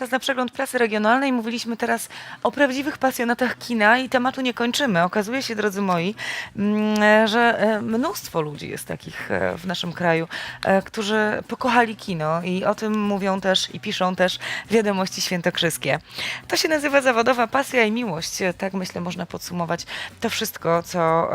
Czas na przegląd prasy regionalnej. Mówiliśmy teraz o prawdziwych pasjonatach kina i tematu nie kończymy. Okazuje się, drodzy moi, mm, że e, mnóstwo ludzi jest takich e, w naszym kraju, e, którzy pokochali kino i o tym mówią też i piszą też wiadomości świętokrzyskie. To się nazywa zawodowa pasja i miłość. Tak myślę można podsumować to wszystko, co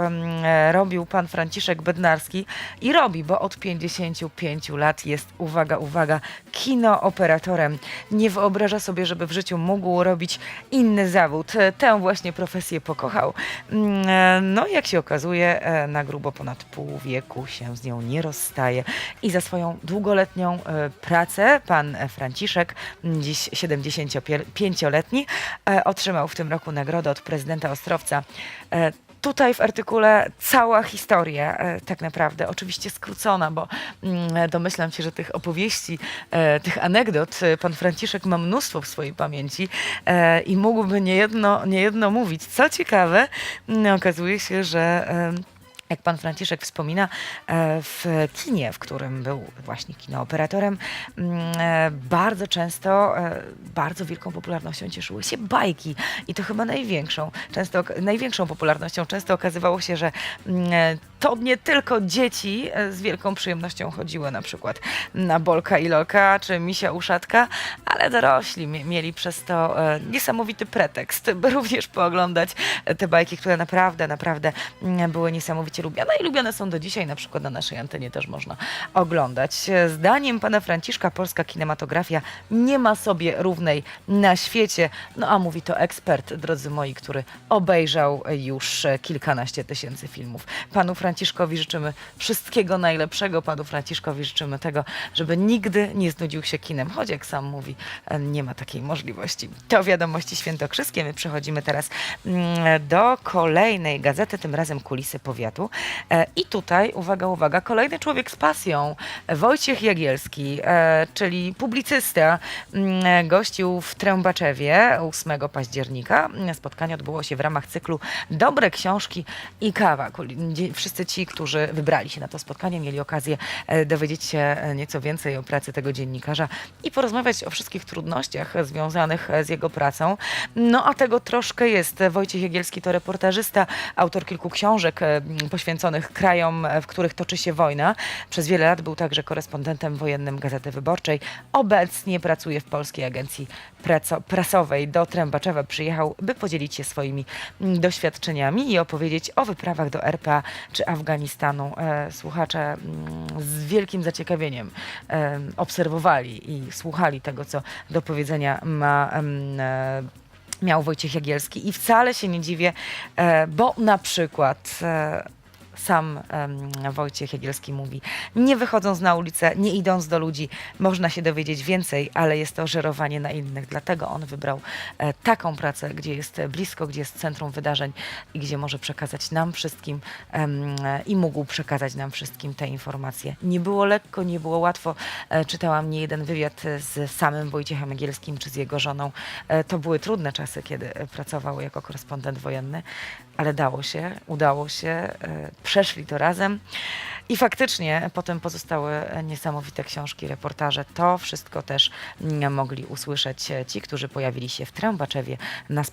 robił pan Franciszek Bednarski i robi, bo od 55 lat jest, uwaga, uwaga, kinooperatorem. Nie wyobraża sobie, żeby w życiu mógł robić inny zawód. E, Tę właśnie profesję pokochał. Mm, e, No, jak się okazuje, e, na grubo ponad pół wieku się z nią nie rozstaje. I za swoją długoletnią pracę pan Franciszek, m, dziś 75-letni, e, otrzymał w tym roku nagrodę od prezydenta Ostrowca. Tutaj w artykule cała historia, e, tak naprawdę, oczywiście skrócona, bo mm, domyślam się, że tych opowieści, e, tych anegdot e, pan Franciszek ma mnóstwo w swojej pamięci i mógłby niejedno, niejedno mówić. Co ciekawe, mm, okazuje się, że jak pan Franciszek wspomina, e, w kinie, w którym był właśnie kinooperatorem, mm, e, bardzo często, e, bardzo wielką popularnością cieszyły się bajki i to chyba największą, często, największą popularnością. Często okazywało się, że mm, to nie tylko dzieci z wielką przyjemnością chodziły na przykład na Bolka i Loka czy Misia Uszatka, ale dorośli mie- mieli przez to e, niesamowity pretekst, by również pooglądać e, te bajki, które naprawdę, naprawdę mm, były niesamowicie lubiane i lubiane są do dzisiaj, na przykład na naszej antenie też można oglądać. E, Zdaniem pana Franciszka polska kinematografia nie ma sobie równej na świecie, no a mówi to ekspert, drodzy moi, który obejrzał już kilkanaście tysięcy filmów. Panu Franciszkowi życzymy wszystkiego najlepszego, panu Franciszkowi życzymy tego, żeby nigdy nie znudził się kinem, choć jak sam mówi, nie ma takiej możliwości. To wiadomości świętokrzyskie. My przechodzimy teraz mm, do kolejnej gazety, tym razem Kulisy Powiatu. E, I tutaj, uwaga, uwaga, kolejny człowiek z pasją, Wojciech Jagielski, e, czyli publicysta, mm, gościł w Trębaczewie 8 października. Spotkanie odbyło się w ramach cyklu Dobre książki i kawa. Wszyscy ci, którzy wybrali się na to spotkanie, mieli okazję e, dowiedzieć się nieco więcej o pracy tego dziennikarza i porozmawiać o wszystkich trudnościach związanych e, z jego pracą. No a tego troszkę jest. Wojciech Jagielski to reportażysta, autor kilku książek e, poświęconych krajom, e, w których toczy się wojna. Przez wiele lat był także korespondentem wojennym Gazety Wyborczej. Obecnie pracuje w Polskiej Agencji Prasowej. Do Trębaczewa przyjechał, by podzielić się swoimi doświadczeniami i opowiedzieć o wyprawach do RPA czy Afganistanu. Słuchacze z wielkim zaciekawieniem obserwowali i słuchali tego, co do powiedzenia ma e, miał Wojciech Jagielski. I wcale się nie dziwię, e, bo na przykład e, sam Wojciech Jagielski mówi, nie wychodząc na ulicę, nie idąc do ludzi, można się dowiedzieć więcej, ale jest to żerowanie na innych. Dlatego on wybrał e, taką pracę, gdzie jest blisko, gdzie jest centrum wydarzeń i gdzie może przekazać nam wszystkim e, i mógł przekazać nam wszystkim te informacje. Nie było lekko, nie było łatwo. E, Czytałam nie jeden wywiad z samym Wojciechem Jagielskim czy z jego żoną. To były trudne czasy, kiedy pracował jako korespondent wojenny, ale dało się, udało się, e, przeszli to razem. I faktycznie potem pozostały niesamowite książki, reportaże. To wszystko też mogli usłyszeć ci, którzy pojawili się w Trębaczewie na,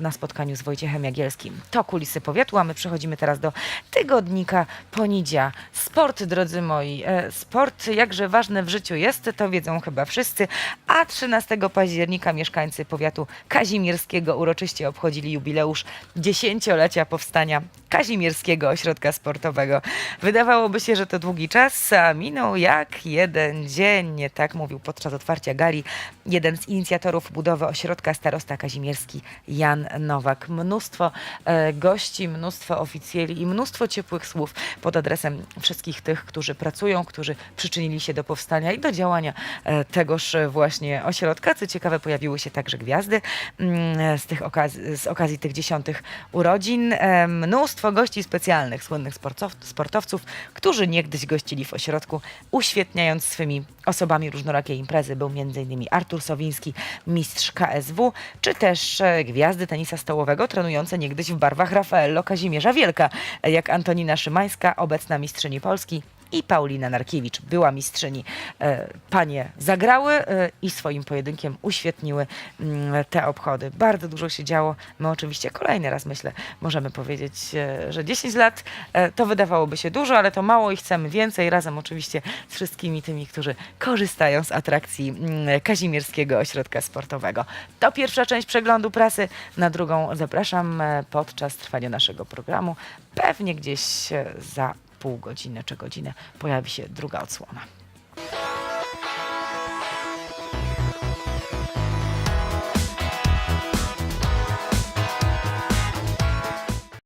na spotkaniu z Wojciechem Jagielskim. To kulisy powiatu, a my przechodzimy teraz do tygodnika Ponidzia. Sport, drodzy moi. E, Sport jakże ważny w życiu jest, to wiedzą chyba wszyscy, a 13 października mieszkańcy powiatu kazimierskiego uroczyście obchodzili jubileusz dziesięciolecia powstania Kazimierskiego Ośrodka Sportowego. Wydawałoby się, że to długi czas, a minął jak jeden dzień. Tak mówił podczas otwarcia gali jeden z inicjatorów budowy ośrodka starosta kazimierski Jan Nowak. Mnóstwo e, gości, mnóstwo oficjeli i mnóstwo ciepłych słów pod adresem wszystkich tych, którzy pracują, którzy przyczynili się do powstania i do działania e, tegoż właśnie ośrodka. Co ciekawe, pojawiły się także gwiazdy mm, z, tych okaz- z okazji tych dziesiątych urodzin. E, Mnóstwo gości specjalnych, słynnych sportow- sportowców, którzy niegdyś gościli w ośrodku, uświetniając swymi osobami różnorakie imprezy. Był m.in. Artur Sowiński, mistrz KSW, czy też e, gwiazdy tenisa stołowego trenujące niegdyś w barwach Rafaello Kazimierza Wielka, jak Antonina Szymańska, obecna mistrzyni Polski, i Paulina Narkiewicz, była mistrzyni. E, Panie zagrały e, i swoim pojedynkiem uświetniły mm, te obchody. Bardzo dużo się działo. My oczywiście kolejny raz myślę, możemy powiedzieć, e, że 10 lat to wydawałoby się dużo, ale to mało i chcemy więcej. Razem oczywiście z wszystkimi tymi, którzy korzystają z atrakcji mm, Kazimierskiego Ośrodka Sportowego. To pierwsza część przeglądu prasy. Na drugą zapraszam podczas trwania naszego programu. Pewnie gdzieś za pół godziny czy godzinę pojawi się druga odsłona.